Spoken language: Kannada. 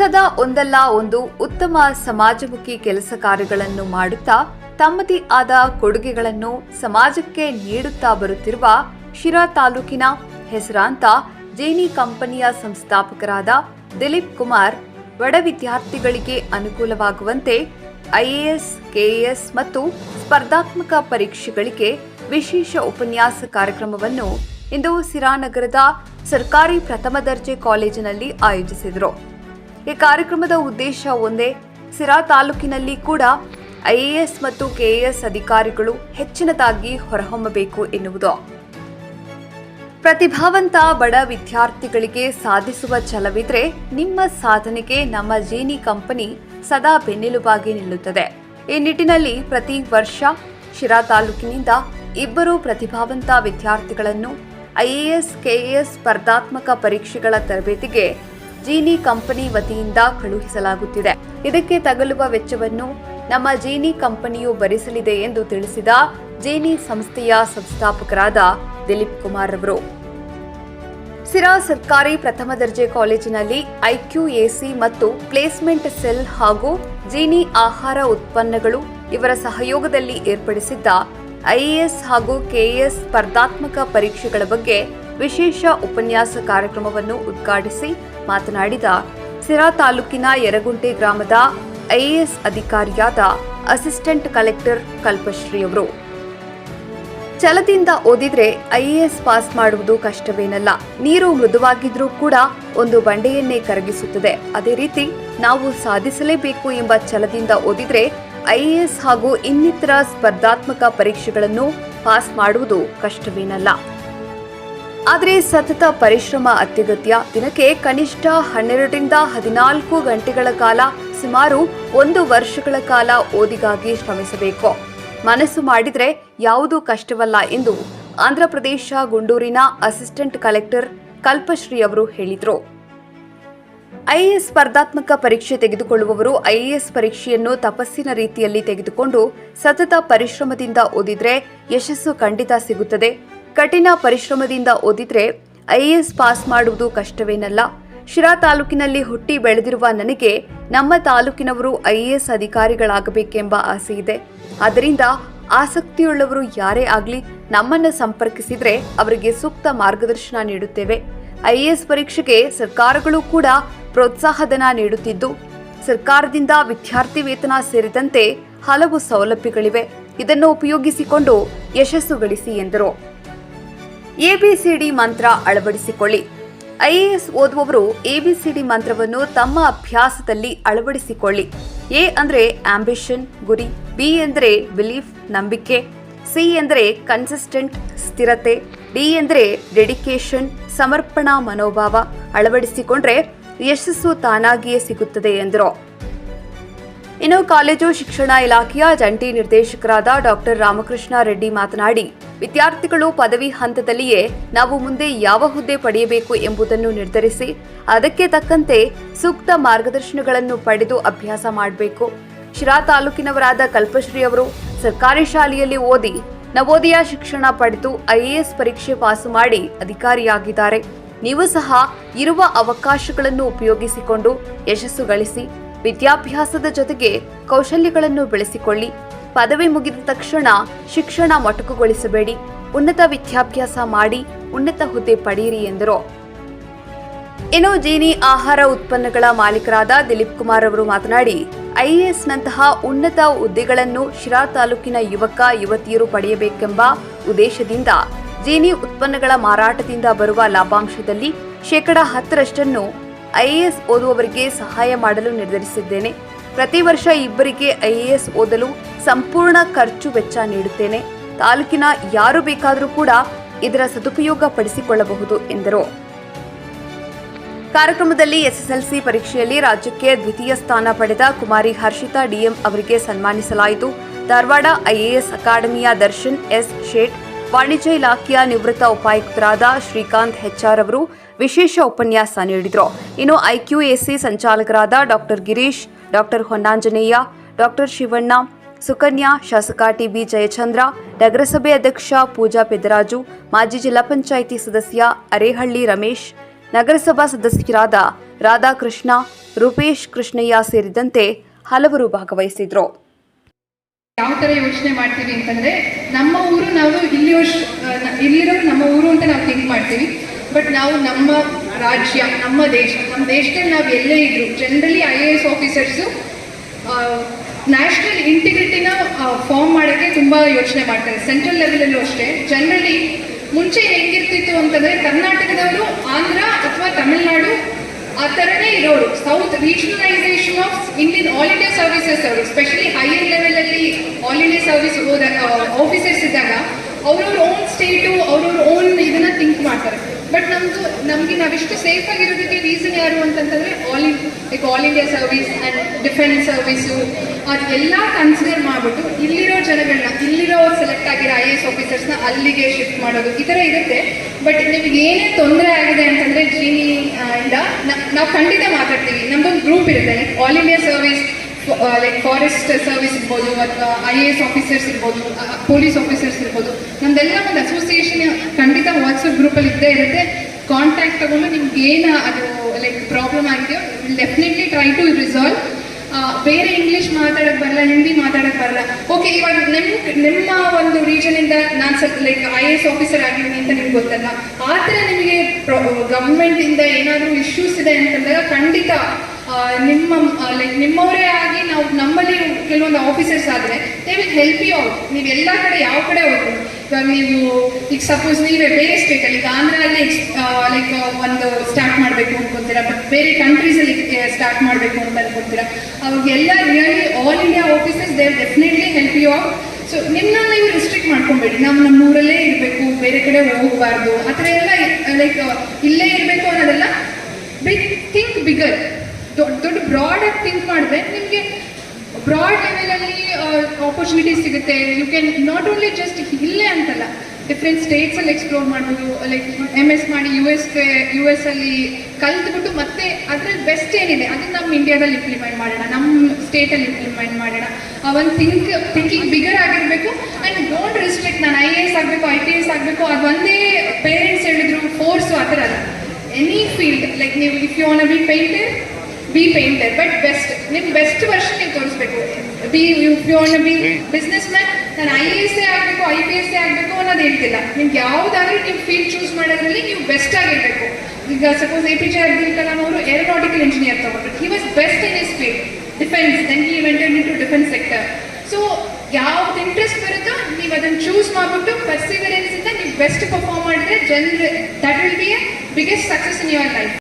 ಸದಾ ಒಂದಲ್ಲ ಒಂದು ಉತ್ತಮ ಸಮಾಜಮುಖಿ ಕೆಲಸ ಕಾರ್ಯಗಳನ್ನು ಮಾಡುತ್ತಾ ತಮ್ಮದೇ ಆದ ಕೊಡುಗೆಗಳನ್ನು ಸಮಾಜಕ್ಕೆ ನೀಡುತ್ತಾ ಬರುತ್ತಿರುವ ಶಿರಾ ತಾಲೂಕಿನ ಹೆಸರಾಂತ ಜೇನಿ ಕಂಪನಿಯ ಸಂಸ್ಥಾಪಕರಾದ ದಿಲೀಪ್ ಕುಮಾರ್ ಬಡ ವಿದ್ಯಾರ್ಥಿಗಳಿಗೆ ಅನುಕೂಲವಾಗುವಂತೆ ಐಎಎಸ್, ಕೆಎಎಸ್ ಮತ್ತು ಸ್ಪರ್ಧಾತ್ಮಕ ಪರೀಕ್ಷೆಗಳಿಗೆ ವಿಶೇಷ ಉಪನ್ಯಾಸ ಕಾರ್ಯಕ್ರಮವನ್ನು ಇಂದು ಸಿರಾನಗರದ ಸರ್ಕಾರಿ ಪ್ರಥಮ ದರ್ಜೆ ಕಾಲೇಜಿನಲ್ಲಿ ಆಯೋಜಿಸಿದರು. ಈ ಕಾರ್ಯಕ್ರಮದ ಉದ್ದೇಶ ಒಂದೇ. ಸಿರಾ ತಾಲೂಕಿನಲ್ಲಿ ಕೂಡ ಐಎಎಸ್ ಮತ್ತು ಕೆಎಎಸ್ ಅಧಿಕಾರಿಗಳು ಹೆಚ್ಚಿನದಾಗಿ ಹೊರಹೊಮ್ಮಬೇಕು ಎನ್ನುವುದು. ಪ್ರತಿಭಾವಂತ ಬಡ ವಿದ್ಯಾರ್ಥಿಗಳಿಗೆ ಸಾಧಿಸುವ ಛಲವಿದ್ರೆ ನಿಮ್ಮ ಸಾಧನೆಗೆ ನಮ್ಮ ಜೀನಿ ಕಂಪನಿ ಸದಾ ಬೆನ್ನೆಲುಬಾಗಿ ನಿಲ್ಲುತ್ತದೆ. ಈ ನಿಟ್ಟಿನಲ್ಲಿ ಪ್ರತಿ ವರ್ಷ ಶಿರಾ ತಾಲೂಕಿನಿಂದ ಇಬ್ಬರು ಪ್ರತಿಭಾವಂತ ವಿದ್ಯಾರ್ಥಿಗಳನ್ನು ಐಎಎಸ್, ಕೆಎಎಸ್ ಸ್ಪರ್ಧಾತ್ಮಕ ಪರೀಕ್ಷೆಗಳ ತರಬೇತಿಗೆ ಜೀನಿ ಕಂಪನಿ ವತಿಯಿಂದ ಕಳುಹಿಸಲಾಗುತ್ತಿದೆ. ಇದಕ್ಕೆ ತಗಲುವ ವೆಚ್ಚವನ್ನು ನಮ್ಮ ಜೀನಿ ಕಂಪನಿಯು ಭರಿಸಲಿದೆ ಎಂದು ತಿಳಿಸಿದ ಜೀನಿ ಸಂಸ್ಥೆಯ ಸಂಸ್ಥಾಪಕರಾದ ದಿಲೀಪ್ ಕುಮಾರ್ ಅವರು. ಸಿರಾ ಸರ್ಕಾರಿ ಪ್ರಥಮ ದರ್ಜೆ ಕಾಲೇಜಿನಲ್ಲಿ ಐಕ್ಯೂಎಸಿ ಮತ್ತು ಪ್ಲೇಸ್ಮೆಂಟ್ ಸೆಲ್ ಹಾಗೂ ಜೀನಿ ಆಹಾರ ಉತ್ಪನ್ನಗಳು ಇವರ ಸಹಯೋಗದಲ್ಲಿ ಏರ್ಪಡಿಸಿದ್ದ ಐಎಎಸ್ ಹಾಗೂ ಕೆಎಎಸ್ ಸ್ಪರ್ಧಾತ್ಮಕ ಪರೀಕ್ಷೆಗಳ ಬಗ್ಗೆ ವಿಶೇಷ ಉಪನ್ಯಾಸ ಕಾರ್ಯಕ್ರಮವನ್ನು ಉದ್ಘಾಟಿಸಿ ಮಾತನಾಡಿದ ಸಿರಾ ತಾಲೂಕಿನ ಯರಗುಂಟೆ ಗ್ರಾಮದ ಐಎಎಸ್ ಅಧಿಕಾರಿಯಾದ ಅಸಿಸ್ಟೆಂಟ್ ಕಲೆಕ್ಟರ್ ಕಲ್ಪಶ್ರೀಯವರು ಛಲದಿಂದ ಓದಿದ್ರೆ ಐಎಎಸ್ ಪಾಸ್ ಮಾಡುವುದು ಕಷ್ಟವೇನಲ್ಲ. ನೀರು ಮೃದುವಾಗಿದ್ರೂ ಕೂಡ ಒಂದು ಬಂಡೆಯನ್ನೇ ಕರಗಿಸುತ್ತದೆ. ಅದೇ ರೀತಿ ನಾವು ಸಾಧಿಸಲೇಬೇಕು ಎಂಬ ಛಲದಿಂದ ಓದಿದ್ರೆ ಐಎಎಸ್ ಹಾಗೂ ಇನ್ನಿತರ ಸ್ಪರ್ಧಾತ್ಮಕ ಪರೀಕ್ಷೆಗಳನ್ನು ಪಾಸ್ ಮಾಡುವುದು ಕಷ್ಟವೇನಲ್ಲ. ಆದರೆ ಸತತ ಪರಿಶ್ರಮ ಅತ್ಯಗತ್ಯ. ದಿನಕ್ಕೆ ಕನಿಷ್ಠ ಹನ್ನೆರಡರಿಂದ ಹದಿನಾಲ್ಕು ಗಂಟೆಗಳ ಕಾಲ ಸುಮಾರು ಒಂದು ವರ್ಷಗಳ ಕಾಲ ಓದಿಗಾಗಿ ಶ್ರಮಿಸಬೇಕು. ಮನಸ್ಸು ಮಾಡಿದರೆ ಯಾವುದೂ ಕಷ್ಟವಲ್ಲ ಎಂದು ಆಂಧ್ರಪ್ರದೇಶ ಗುಂಡೂರಿನ ಅಸಿಸ್ಟೆಂಟ್ ಕಲೆಕ್ಟರ್ ಕಲ್ಪಶ್ರೀ ಅವರು ಹೇಳಿದರು. ಐಎಎಸ್ ಸ್ಪರ್ಧಾತ್ಮಕ ಪರೀಕ್ಷೆ ತೆಗೆದುಕೊಳ್ಳುವವರು ಐಎಎಸ್ ಪರೀಕ್ಷೆಯನ್ನು ತಪಸ್ಸಿನ ರೀತಿಯಲ್ಲಿ ತೆಗೆದುಕೊಂಡು ಸತತ ಪರಿಶ್ರಮದಿಂದ ಓದಿದರೆ ಯಶಸ್ಸು ಖಂಡಿತ ಸಿಗುತ್ತದೆ. ಕಠಿಣ ಪರಿಶ್ರಮದಿಂದ ಓದಿದ್ರೆ ಐಎಎಸ್ ಪಾಸ್ ಮಾಡುವುದು ಕಷ್ಟವೇನಲ್ಲ. ಶಿರಾ ತಾಲೂಕಿನಲ್ಲಿ ಹುಟ್ಟಿ ಬೆಳೆದಿರುವ ನನಗೆ ನಮ್ಮ ತಾಲೂಕಿನವರು ಐಎಎಸ್ ಅಧಿಕಾರಿಗಳಾಗಬೇಕೆಂಬ ಆಸೆ ಇದೆ. ಆದ್ದರಿಂದ ಆಸಕ್ತಿಯುಳ್ಳವರು ಯಾರೇ ಆಗಲಿ ನಮ್ಮನ್ನು ಸಂಪರ್ಕಿಸಿದರೆ ಅವರಿಗೆ ಸೂಕ್ತ ಮಾರ್ಗದರ್ಶನ ನೀಡುತ್ತೇವೆ. ಐಎಎಸ್ ಪರೀಕ್ಷೆಗೆ ಸರ್ಕಾರಗಳು ಕೂಡ ಪ್ರೋತ್ಸಾಹಧನ ನೀಡುತ್ತಿದ್ದು, ಸರ್ಕಾರದಿಂದ ವಿದ್ಯಾರ್ಥಿ ವೇತನ ಸೇರಿದಂತೆ ಹಲವು ಸೌಲಭ್ಯಗಳಿವೆ. ಇದನ್ನು ಉಪಯೋಗಿಸಿಕೊಂಡು ಯಶಸ್ಸು ಗಳಿಸಿ ಎಂದರು. ಎಬಿಸಿಡಿ ಮಂತ್ರ ಅಳವಡಿಸಿಕೊಳ್ಳಿ. ಐಎಎಸ್ ಓದುವವರು ಎಬಿಸಿಡಿ ಮಂತ್ರವನ್ನು ತಮ್ಮ ಅಭ್ಯಾಸದಲ್ಲಿ ಅಳವಡಿಸಿಕೊಳ್ಳಿ. ಎ ಅಂದರೆ ಆಂಬಿಷನ್, ಗುರಿ. ಬಿ ಎಂದರೆ ಬಿಲೀಫ್, ನಂಬಿಕೆ. ಸಿ ಎಂದರೆ ಕನ್ಸಿಸ್ಟೆಂಟ್, ಸ್ಥಿರತೆ. ಡಿ ಎಂದರೆ ಡೆಡಿಕೇಶನ್ ಸಮರ್ಪಣಾ ಮನೋಭಾವ ಅಳವಡಿಸಿಕೊಂಡ್ರೆ ಯಶಸ್ಸು ತಾನಾಗಿಯೇ ಸಿಗುತ್ತದೆ ಎಂದರು. ಇನ್ನು ಕಾಲೇಜು ಶಿಕ್ಷಣ ಇಲಾಖೆಯ ಜಂಟಿ ನಿರ್ದೇಶಕರಾದ ಡಾಕ್ಟರ್ ರಾಮಕೃಷ್ಣ ರೆಡ್ಡಿ ಮಾತನಾಡಿ ವಿದ್ಯಾರ್ಥಿಗಳು ಪದವಿ ಹಂತದಲ್ಲಿಯೇ ನಾವು ಮುಂದೆ ಯಾವ ಹುದ್ದೆ ಪಡೆಯಬೇಕು ಎಂಬುದನ್ನು ನಿರ್ಧರಿಸಿ ಅದಕ್ಕೆ ತಕ್ಕಂತೆ ಸೂಕ್ತ ಮಾರ್ಗದರ್ಶನಗಳನ್ನು ಪಡೆದು ಅಭ್ಯಾಸ ಮಾಡಬೇಕು. ಶಿರಾ ತಾಲೂಕಿನವರಾದ ಕಲ್ಪಶ್ರೀ ಅವರು ಸರ್ಕಾರಿ ಶಾಲೆಯಲ್ಲಿ ಓದಿ ನವೋದಯ ಶಿಕ್ಷಣ ಪಡೆದು ಐಎಎಸ್ ಪರೀಕ್ಷೆ ಪಾಸು ಮಾಡಿ ಅಧಿಕಾರಿಯಾಗಿದ್ದಾರೆ. ನೀವು ಸಹ ಇರುವ ಅವಕಾಶಗಳನ್ನು ಉಪಯೋಗಿಸಿಕೊಂಡು ಯಶಸ್ಸು ಗಳಿಸಿ ವಿದ್ಯಾಭ್ಯಾಸದ ಜೊತೆಗೆ ಕೌಶಲ್ಯಗಳನ್ನು ಬೆಳೆಸಿಕೊಳ್ಳಿ. ಪದವಿ ಮುಗಿದ ತಕ್ಷಣ ಶಿಕ್ಷಣ ಮೊಟಕುಗೊಳಿಸಬೇಡಿ. ಉನ್ನತ ವಿದ್ಯಾಭ್ಯಾಸ ಮಾಡಿ ಉನ್ನತ ಹುದ್ದೆ ಪಡೆಯಿರಿ ಎಂದರು. ಇನ್ನು ಜೀನಿ ಆಹಾರ ಉತ್ಪನ್ನಗಳ ಮಾಲೀಕರಾದ ದಿಲೀಪ್ ಕುಮಾರ್ ಅವರು ಮಾತನಾಡಿ ಐಎಎಸ್ನಂತಹ ಉನ್ನತ ಹುದ್ದೆಗಳನ್ನು ಶಿರಾ ತಾಲೂಕಿನ ಯುವಕ, ಯುವತಿಯರು ಪಡೆಯಬೇಕೆಂಬ ಉದ್ದೇಶದಿಂದ ಜೀನಿ ಉತ್ಪನ್ನಗಳ ಮಾರಾಟದಿಂದ ಬರುವ ಲಾಭಾಂಶದಲ್ಲಿ ಶೇಕಡ ಹತ್ತರಷ್ಟನ್ನು ಐಎಎಸ್ ಓದುವವರಿಗೆ ಸಹಾಯ ಮಾಡಲು ನಿರ್ಧರಿಸಿದ್ದೇನೆ. ಪ್ರತಿ ವರ್ಷ ಇಬ್ಬರಿಗೆ ಐಎಎಸ್ ಓದಲು ಸಂಪೂರ್ಣ ಖರ್ಚು ವೆಚ್ಚ ನೀಡುತ್ತೇನೆ. ತಾಲೂಕಿನ ಯಾರು ಬೇಕಾದರೂ ಕೂಡ ಇದರ ಸದುಪಯೋಗ ಪಡಿಸಿಕೊಳ್ಳಬಹುದು ಎಂದರು. ಕಾರ್ಯಕ್ರಮದಲ್ಲಿ ಎಸ್ಎಸ್ಎಲ್ಸಿ ಪರೀಕ್ಷೆಯಲ್ಲಿ ರಾಜ್ಯಕ್ಕೆ ದ್ವಿತೀಯ ಸ್ಥಾನ ಪಡೆದ ಕುಮಾರಿ ಹರ್ಷಿತಾ ಡಿಎಂ ಅವರಿಗೆ ಸನ್ಮಾನಿಸಲಾಯಿತು. ಧಾರವಾಡ ಐಎಎಸ್ ಅಕಾಡೆಮಿಯ ದರ್ಶನ್ ಎಸ್ ಶೇಟ್, ವಾಣಿಜ್ಯ ಇಲಾಖೆಯ ನಿವೃತ್ತ ಉಪಾಯುಕ್ತರಾದ ಶ್ರೀಕಾಂತ್ ಹೆಚ್ಆರ್ ಅವರು ವಿಶೇಷ ಉಪನ್ಯಾಸ ನೀಡಿದರು. ಇನ್ನು IQAC ಸಂಚಾಲಕರಾದ doctor Girish, doctor Honnanjaneya, doctor Shivanna Sukanya, ಶಾಸಕ ಟಿಬಿ ಜಯಚಂದ್ರ, ನಗರಸಭೆ ಅಧ್ಯಕ್ಷ ಪೂಜಾ ಪೆದರಾಜು ಮಾಜಿ ಜಿಲ್ಲಾ ಪಂಚಾಯಿತಿ ಸದಸ್ಯ ಅರೇಹಳ್ಳಿ ರಮೇಶ್, ನಗರಸಭಾ ಸದಸ್ಯರಾದ ರಾಧಾಕೃಷ್ಣ, ರೂಪೇಶ್ ಕೃಷ್ಣಯ್ಯ ಸೇರಿದಂತೆ ಹಲವರು ಭಾಗವಹಿಸಿದ್ರು. ಯಾವ ಥರ ಯೋಚನೆ ಮಾಡ್ತೀವಿ ಅಂತಂದರೆ, ನಮ್ಮ ಊರು ನಾವು ಇಲ್ಲಿ ಇಲ್ಲಿರೋ ನಮ್ಮ ಊರು ಅಂತ ನಾವು ಥಿಂಕ್ ಮಾಡ್ತೀವಿ. ಬಟ್ ನಾವು ನಮ್ಮ ರಾಜ್ಯ, ನಮ್ಮ ದೇಶ, ನಮ್ಮ ದೇಶದಲ್ಲಿ ನಾವು ಎಲ್ಲೇ ಇದ್ರು generally I A S officers national ಇಂಟಿಗ್ರಿಟಿನ form ಮಾಡೋಕ್ಕೆ ತುಂಬ ಯೋಚನೆ ಮಾಡ್ತಾರೆ. ಸೆಂಟ್ರಲ್ ಲೆವೆಲಲ್ಲೂ ಅಷ್ಟೇ. ಜನರಲಿ ಮುಂಚೆ ಹೆಂಗಿರ್ತಿತ್ತು ಅಂತಂದರೆ ಕರ್ನಾಟಕದವರು ಆಂಧ್ರ ಅಥವಾ ತಮಿಳ್ನಾಡು ಆ ಥರನೇ ಇರೋರು. South regionalisation of Indian all India services ಅವರು ಸ್ಪೆಷಲಿ ಹೈಯರ್ ಲೆವೆಲಲ್ಲಿ ಆಲ್ ಇಂಡಿಯಾ ಸರ್ವಿಸ್ ಹೋದಾಗ ಆಫೀಸರ್ಸ್ ಇದ್ದಾಗ, ಅವ್ರವ್ರ ಓನ್ ಸ್ಟೇಟು ಅವ್ರವ್ರ ಓನ್ ಇದನ್ನ ಥಿಂಕ್ ಮಾಡ್ತಾರೆ. ಬಟ್ ನಮ್ದು, ನಮಗೆ ನಾವಿಷ್ಟು ಸೇಫ್ ಆಗಿರೋದಕ್ಕೆ ರೀಸನ್ ಯಾರು ಅಂತಂತಂದ್ರೆ all in like all India service and defence service ಅದೆಲ್ಲ ಕನ್ಸಿಡರ್ ಮಾಡಿಬಿಟ್ಟು ಇಲ್ಲಿರೋ ಜನಗಳನ್ನ ಇಲ್ಲಿರೋ ಸೆಲೆಕ್ಟ್ ಆಗಿರೋ ಐ ಎ ಎಸ್ ಆಫೀಸರ್ಸ್ನ ಅಲ್ಲಿಗೆ ಶಿಫ್ಟ್ ಮಾಡೋದು ಈ ಥರ ಇರುತ್ತೆ. ಬಟ್ ನಿಮಗೆ ಏನೇ ತೊಂದರೆ ಆಗಿದೆ ಅಂತಂದರೆ ಜೀನಿ ಇಂದ ನಾವು ಖಂಡಿತ ಮಾತಾಡ್ತೀವಿ. ನಮ್ದೊಂದು ಗ್ರೂಪ್ ಇರುತ್ತೆ all India service like forest service ಇರ್ಬೋದು ಅಥವಾ ಐ ಎ ಎಸ್ ಆಫೀಸರ್ಸ್ ಇರ್ಬೋದು ಪೊಲೀಸ್ ಆಫೀಸರ್ಸ್ ಇರ್ಬೋದು, ನಮ್ದೆಲ್ಲ ಒಂದು ಅಸೋಸಿಯೇಷನ್ ಖಂಡಿತ ವಾಟ್ಸಪ್ ಗ್ರೂಪಲ್ಲಿ ಇದ್ದೇ ಇರುತ್ತೆ. ಕಾಂಟ್ಯಾಕ್ಟ್ ತಗೊಂಡು ನಿಮ್ಗೆ ಏನು ಅದು ಲೈಕ್ ಪ್ರಾಬ್ಲಮ್ ಆಗಿದೆಯೋ will definitely try to resolve ಬೇರೆ ಇಂಗ್ಲಿಷ್ ಮಾತಾಡಕ್ಕೆ ಬರಲ್ಲ ಹಿಂದಿ ಮಾತಾಡೋಕ್ಕೆ ಬರಲ್ಲ. ಓಕೆ ಇವಾಗ ನಿಮ್, ನಿಮ್ಮ ಒಂದು ರೀಜನಿಂದ ನಾನು ಸ್ವಲ್ಪ like I A S officer ಆಗಿದ್ದೀನಿ ಅಂತ ನಿಮ್ಗೆ ಗೊತ್ತಲ್ಲ ಆ ಥರ ನಿಮಗೆ ಗವರ್ಮೆಂಟ್ ಇಂದ ಏನಾದರೂ ಇಶ್ಯೂಸ್ ಇದೆ ಅಂತಂದಾಗ ಖಂಡಿತ ನಿಮ್ಮ ಲೈಕ್ ನಿಮ್ಮವರೇ ಆಗಿ ನಾವು ನಮ್ಮಲ್ಲಿ ಕೆಲವೊಂದು ಆಫೀಸರ್ಸ್ ಆದರೆ they will help you out ನೀವು ಎಲ್ಲ ಕಡೆ ಯಾವ ಕಡೆ ಹೋದ್ರು. ಇವಾಗ ನೀವು, ಈಗ ಸಪೋಸ್ ನೀವೇ ಬೇರೆ ಸ್ಟೇಟಲ್ಲಿ ಈಗ ಆಂಧ್ರಲ್ಲಿ ಲೈಕ್ ಒಂದು ಸ್ಟಾರ್ಟ್ ಮಾಡಬೇಕು ಅನ್ಕೊಂತೀರಾ ಬಟ್ ಬೇರೆ ಕಂಟ್ರೀಸಲ್ಲಿ ಸ್ಟಾರ್ಟ್ ಮಾಡಬೇಕು ಅಂತ ಅನ್ಕೊಂತೀರಾ ಅವಾಗೆಲ್ಲ really all India offices they definitely help you out so ನಿಮ್ಮನ್ನ ನೀವು ರಿಸ್ಟ್ರಿಕ್ಟ್ ಮಾಡ್ಕೊಬೇಡಿ. ನಾವು ನಮ್ಮ ಊರಲ್ಲೇ ಇರಬೇಕು, ಬೇರೆ ಕಡೆ ಹೋಗಬಾರ್ದು. ಆ ಥರ ಎಲ್ಲ ಲೈಕ್ ಇಲ್ಲೇ ಇರಬೇಕು ಅನ್ನೋದೆಲ್ಲ ಬಿಗ್ ಥಿಂಕ್ ಬಿಗರ್ ದೊಡ್ಡ ದೊಡ್ಡ ಬ್ರಾಡ್ ಆಗಿ ಥಿಂಕ್ ಮಾಡಿದ್ರೆ ನಿಮಗೆ ಬ್ರಾಡ್ ಲೆವೆಲಲ್ಲಿ ಆಪರ್ಚುನಿಟಿ ಸಿಗುತ್ತೆ. You can not only just ಇಲ್ಲೇ ಅಂತಲ್ಲ ಡಿಫ್ರೆಂಟ್ ಸ್ಟೇಟ್ಸಲ್ಲಿ ಎಕ್ಸ್ಪ್ಲೋರ್ ಮಾಡ್ಬೋದು. ಲೈಕ್ ಎಂ ಎಸ್ ಮಾಡಿ ಯು ಎಸ್ಗೆ ಯು ಎಸ್ ಅಲ್ಲಿ ಕಲ್ತ್ಬಿಟ್ಟು ಮತ್ತೆ ಅದ್ರಲ್ಲಿ ಬೆಸ್ಟ್ ಏನಿದೆ ಅದನ್ನ ನಮ್ಮ ಇಂಡಿಯಾದಲ್ಲಿ ಇಂಪ್ಲಿಮೆಂಟ್ ಮಾಡೋಣ ನಮ್ಮ ಸ್ಟೇಟಲ್ಲಿ ಇಂಪ್ಲಿಮೆಂಟ್ ಮಾಡೋಣ. ಆ ಒಂದು ಥಿಂಕ್ ಥಿಂಕಿಂಗ್ ಬಿಗರ್ ಆಗಿರಬೇಕು ಆ್ಯಂಡ್ ಡೋಂಟ್ ರಿಸ್ಟ್ರಿಕ್ಟ್ ನಾನು ಐ ಎ ಎಸ್ ಆಗಬೇಕು ಐ ಪಿ ಎಸ್ ಆಗಬೇಕು, ಅದು ಒಂದೇ ಪೇರೆಂಟ್ಸ್ ಹೇಳಿದ್ರು ಫೋರ್ಸು ಆ ಥರ ಅಲ್ಲ. ಎನಿ ಫೀಲ್ಡ್ ಲೈಕ್ ನೀವು if you want be painter be painter but best ನಿಮ್ಮ ಬೆಸ್ಟ್ ವರ್ಷನ್ ನೀವು ತೋರಿಸ್ಬೇಕು. Be you want be businessman ನಾನು ಐ ಎ ಎಸ್ ಆಗಬೇಕು ಐ ಪಿ ಎಸ್ ಆಗಬೇಕು ಅನ್ನೋದು ಹೇಳ್ತಿಲ್ಲ. ನಿಮ್ಗೆ ಯಾವುದಾದ್ರೂ ನೀವು ಫೀಲ್ಡ್ ಚೂಸ್ ಮಾಡೋದ್ರಲ್ಲಿ ನೀವು ಬೆಸ್ಟ್ ಆಗಿರಬೇಕು. ಈಗ suppose A P J Abdul Kalam ಅವರು ಏರೋನಾಟಿಕಲ್ ಇಂಜಿನಿಯರ್ ತಗೊಂಡ್ರು. He was best in his field defence then he went in to defence sector so ಯಾವ್ದು ಇಂಟ್ರೆಸ್ಟ್ ಬರುತ್ತೋ ನೀವು ಅದನ್ನು ಚೂಸ್ ಮಾಡಿಬಿಟ್ಟು ಪರ್ಸಿವರೆನ್ಸ್ ಇಂದ ನೀವು ಬೆಸ್ಟ್ ಪರ್ಫಾರ್ಮ್ ಮಾಡಿದ್ರೆ ಜನರು that will be a biggest success in your life